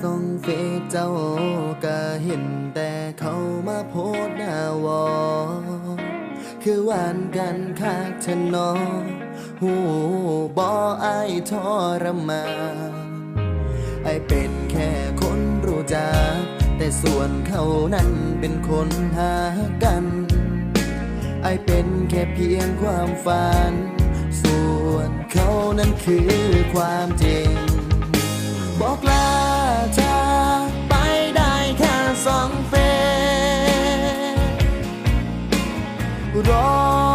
ส่องเฟซเจ้าก็เห็นแต่เขามาโพสหน้าวอ คือหวานกันคักเธอนอหูบออายทรมานไอเป็นแค่คนรู้จัก แต่ส่วนเขานั้นเป็นคนหากัน ไอเป็นแค่เพียงความฝัน ส่วนเขานั้นคือความจริง wrong.